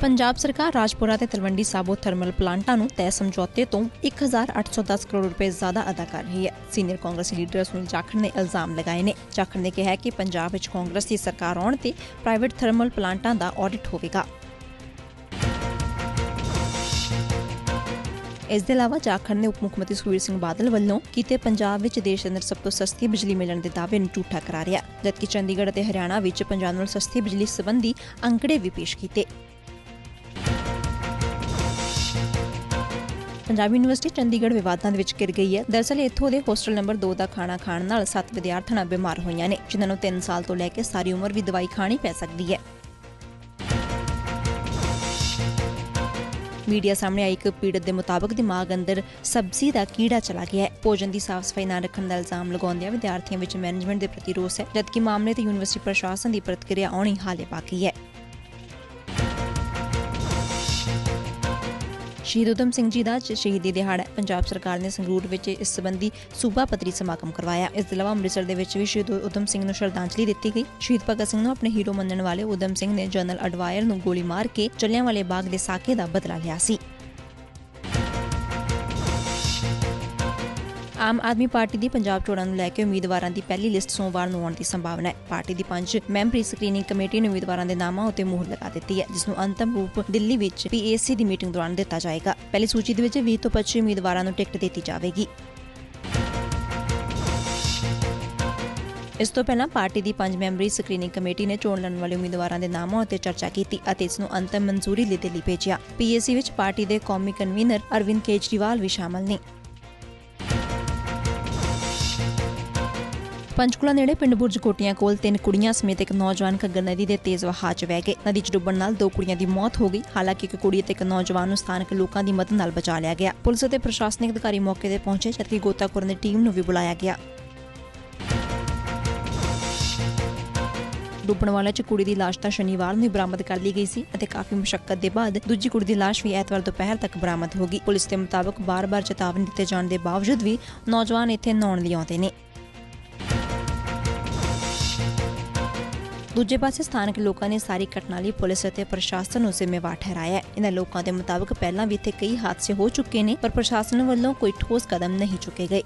ਪੰਜਾਬ ਸਰਕਾਰ ਰਾਜਪੁਰਾ ਤੇ ਤਲਵੰਡੀ ਸਾਬੋ ਥਰਮਲ ਪਲਾਂਟਾਂ ਨੂੰ ਤੈਅ ਸਮਝੌਤੇ ਤੋਂ 1810 ਕਰੋੜ ਰੁਪਏ ਜ਼ਿਆਦਾ ਅਦਾ ਕਰ ਰਹੀ ਹੈ। ਸੀਨੀਅਰ ਕਾਂਗਰਸੀ ਲੀਡਰ ਸੁਨੀਲ ਜਾਖੜ ਨੇ ਇਲਜ਼ਾਮ ਲਗਾਏ ਨੇ। ਜਾਖੜ ਨੇ ਕਿਹਾ ਕਿ ਪੰਜਾਬ ਵਿੱਚ ਕਾਂਗਰਸ ਦੀ ਸਰਕਾਰ ਆਉਣ ਤੇ ਪ੍ਰਾਈਵੇਟ ਥਰਮਲ ਪਲਾਂਟਾਂ ਦਾ ਆਡਿਟ ਹੋਵੇਗਾ। ਇਸ ਦੇ ਇਲਾਵਾ ਜਾਖੜ ਨੇ ਉਪ ਮੁੱਖ ਮੰਤਰੀ ਸੁਖਬੀਰ ਸਿੰਘ ਬਾਦਲ ਵੱਲੋਂ ਕੀਤੇ ਪੰਜਾਬ ਵਿੱਚ ਦੇਸ਼ ਅੰਦਰ ਸਭ ਤੋਂ ਸਸਤੀ ਬਿਜਲੀ ਮਿਲਣ ਦੇ ਦਾਅਵੇ ਨੂੰ ਝੂਠਾ ਕਰਾਰਿਆ, ਜਦਕਿ ਚੰਡੀਗੜ੍ਹ ਅਤੇ ਹਰਿਆਣਾ ਵਿੱਚ ਪੰਜਾਬ ਨਾਲ ਸਸਤੀ ਬਿਜਲੀ ਸੰਬੰਧੀ ਅੰਕੜੇ ਵੀ ਪੇਸ਼ ਕੀਤੇ। ਪੰਜਾਬ ਯੂਨੀਵਰਸਿਟੀ ਚੰਡੀਗੜ੍ਹ ਵਿਵਾਦਾਂ ਦੇ ਵਿੱਚ ਘਿਰ ਗਈ ਹੈ। ਦਰਅਸਲ ਇੱਥੋਂ ਦੇ ਹੋਸਟਲ ਨੰਬਰ 2 ਦਾ ਖਾਣਾ ਖਾਣ ਨਾਲ 7 ਵਿਦਿਆਰਥਣਾਂ ਬਿਮਾਰ ਹੋਈਆਂ ਨੇ, ਜਿਨ੍ਹਾਂ ਨੂੰ 3 ਸਾਲ ਤੋਂ ਲੈ ਕੇ ਸਾਰੀ ਉਮਰ ਵੀ ਦਵਾਈ ਖਾਣੀ ਪੈ ਸਕਦੀ ਹੈ। ਮੀਡੀਆ ਸਾਹਮਣੇ ਆਈ ਇੱਕ ਪੀੜਤ ਦੇ ਮੁਤਾਬਕ ਦਿਮਾਗ ਅੰਦਰ ਸਬਜ਼ੀ ਦਾ ਕੀੜਾ ਚਲਾ ਗਿਆ ਹੈ। ਭੋਜਨ ਦੀ ਸਾਫ਼ ਸਫ਼ਾਈ ਨਾ ਰੱਖਣ ਦਾ ਇਲਜ਼ਾਮ ਲਗਾਉਂਦਿਆਂ ਵਿਦਿਆਰਥੀਆਂ ਵਿੱਚ ਮੈਨੇਜਮੈਂਟ ਦੇ ਪ੍ਰਤੀ ਰੋਸ ਹੈ, ਜਦਕਿ ਮਾਮਲੇ ਤੇ ਯੂਨੀਵਰਸਿਟੀ ਪ੍ਰਸ਼ਾਸਨ ਦੀ ਪ੍ਰਤੀਕਿਰਿਆ ਆਉਣੀ ਹਾਲੇ ਬਾਕੀ ਹੈ। ਸ਼ਹੀਦ ਉਦਮ ਸਿੰਘ ਜੀ ਦਾ ਸ਼ਹੀਦੀ ਦਿਹਾੜਾ ਹੈ। ਪੰਜਾਬ ਸਰਕਾਰ ਨੇ ਸੰਗਰੂਰ ਵਿੱਚ ਇਸ ਸੰਬੰਧੀ ਸੂਬਾ ਪੱਧਰੀ ਸਮਾਗਮ ਕਰਵਾਇਆ। ਇਸ ਤੋਂ ਇਲਾਵਾ ਅੰਮ੍ਰਿਤਸਰ ਦੇ ਵਿੱਚ ਵੀ ਸ਼ਹੀਦ ਉਦਮ ਸਿੰਘ ਨੂੰ ਸ਼ਰਧਾਂਜਲੀ ਦਿੱਤੀ ਗਈ। ਸ਼ਹੀਦ ਭਗਤ ਸਿੰਘ ਨੂੰ ਆਪਣੇ ਹੀਰੋ ਮੰਨਣ ਵਾਲੇ ਉਦਮ ਸਿੰਘ ਨੇ ਜਨਰਲ ਅਡਵਾਇਰ ਨੂੰ ਗੋਲੀ ਮਾਰ ਕੇ ਜਲਿਆਂਵਾਲੇ ਬਾਗ ਦੇ ਸਾਕੇ ਦਾ ਬਦਲਾ ਲਿਆ ਸੀ। ਆਮ ਆਦਮੀ ਪਾਰਟੀ ਦੀ ਪੰਜਾਬ ਚੋਣਾਂ ਨੂੰ ਲੈ ਕੇ ਉਮੀਦਵਾਰਾਂ ਦੀ ਪਹਿਲੀ ਲਿਸਟ ਸੋਮਵਾਰ ਨੂੰ ਆਉਣ ਦੀ ਸੰਭਾਵਨਾ ਹੈ। ਪਾਰਟੀ ਦੀ ਪੰਜ ਮੈਂਬਰੀ ਸਕਰੀਨਿੰਗ ਕਮੇਟੀ ਨੇ ਉਮੀਦਵਾਰਾਂ ਦੇ ਨਾਮਾਂ ਉੱਤੇ ਮੋਹਰ ਲਗਾ ਦਿੱਤੀ ਹੈ, ਜਿਸ ਨੂੰ ਅੰਤਮ ਰੂਪ ਦਿੱਲੀ ਵਿੱਚ ਪੀਏਸੀ ਦੀ ਮੀਟਿੰਗ ਦੌਰਾਨ ਦਿੱਤਾ ਜਾਏਗਾ। ਪਹਿਲੀ ਸੂਚੀ ਦੇ ਵਿੱਚ 20 ਤੋਂ 25 ਉਮੀਦਵਾਰਾਂ ਨੂੰ ਟਿਕਟ ਦਿੱਤੀ ਜਾਵੇਗੀ। ਇਸ ਤੋਂ ਪਹਿਲਾਂ ਪਾਰਟੀ ਦੀ ਪੰਜ ਮੈਂਬਰੀ ਸਕਰੀਨਿੰਗ ਕਮੇਟੀ ਨੇ ਚੋਣ ਲੜਨ ਵਾਲੇ ਉਮੀਦਵਾਰਾਂ ਦੇ ਨਾਮਾਂ ਉੱਤੇ ਚਰਚਾ ਕੀਤੀ ਅਤੇ ਇਸ ਨੂੰ ਅੰਤਮ ਮਨਜ਼ੂਰੀ ਲਈ ਦਿੱਲੀ ਭੇਜਿਆ। ਪੀਏਸੀ ਵਿੱਚ ਪਾਰਟੀ ਦੇ ਕੌਮੀ ਕਨਵੀਨਰ ਅਰਵਿੰਦ ਕੇਜਰੀਵਾਲ ਵੀ ਸ਼ਾਮਲ ਨੇ। ਪੰਚਕੁਲਾ ਨੇੜੇ ਪਿੰਡ ਬੁਰਜ ਕੋਟੀਆਂ ਕੋਲ ਤਿੰਨ ਕੁੜੀਆਂ ਸਮੇਤ ਇੱਕ ਨੌਜਵਾਨ ਘੱਗਰ ਨਦੀ ਦੇ ਤੇਜ਼ ਵਹਾਅ 'ਚ ਵਹਿ ਗਏ। ਨਦੀ 'ਚ ਡੁੱਬਣ ਨਾਲ ਦੋ ਕੁੜੀਆਂ ਦੀ ਮੌਤ ਹੋ ਗਈ। ਹਾਲਾਂਕਿ ਇੱਕ ਕੁੜੀ ਅਤੇ ਇੱਕ ਨੌਜਵਾਨ ਨੂੰ ਸਥਾਨਕ ਲੋਕਾਂ ਦੀ ਮਦਦ ਨਾਲ ਬਚਾ ਲਿਆ ਗਿਆ। ਪੁਲਿਸ ਅਤੇ ਪ੍ਰਸ਼ਾਸਨਿਕ ਅਧਿਕਾਰੀ ਮੌਕੇ ਤੇ ਪਹੁੰਚੇ। ਜਦਕਿ ਗੋਤਾਖੋਰਾਂ ਦੀ ਟੀਮ ਨੂੰ ਵੀ ਬੁਲਾਇਆ ਗਿਆ। ਡੁੱਬਣ ਵਾਲਿਆਂ ਚ ਕੁੜੀ ਦੀ ਲਾਸ਼ ਤਾਂ ਸ਼ਨੀਵਾਰ ਨੂੰ ਬਰਾਮਦ ਕਰ ਲਈ ਗਈ ਸੀ ਅਤੇ ਕਾਫੀ ਮੁਸ਼ਕਲ ਦੇ ਬਾਅਦ ਦੂਜੀ ਕੁੜੀ ਦੀ ਲਾਸ਼ ਵੀ ਐਤਵਾਰ ਦੁਪਹਿਰ ਤੱਕ ਬਰਾਮਦ ਹੋ ਗਈ। ਪੁਲਿਸ ਦੇ ਮੁਤਾਬਕ ਬਾਰ-ਬਾਰ ਚੇਤਾਵਨੀ ਦਿੱਤੇ ਜਾਣ ਦੇ ਬਾਵਜੂਦ ਵੀ ਨੌਜਵਾਨ ਇੱਥੇ ਨਹਾਉਣ ਲਈ ਆਉਂਦੇ ਨੇ। ਦੂਜੇ ਪਾਸੇ ਸਥਾਨਕ ਲੋਕਾਂ ਨੇ ਸਾਰੀ ਘਟਨਾ ਲਈ ਪੁਲਿਸ ਅਤੇ ਪ੍ਰਸ਼ਾਸਨ ਨੂੰ ਜ਼ਿੰਮੇਵਾਰ ਠਹਿਰਾਇਆ ਇਹਨਾਂ ਲੋਕਾਂ ਦੇ ਮੁਤਾਬਕ ਪਹਿਲਾਂ ਵੀ ਇੱਥੇ ਕਈ ਹਾਦਸੇ ਹੋ ਚੁੱਕੇ ਨੇ, ਪਰ ਪ੍ਰਸ਼ਾਸਨ ਵੱਲੋਂ ਕੋਈ ਠੋਸ ਕਦਮ ਨਹੀਂ ਚੁੱਕੇ ਗਏ।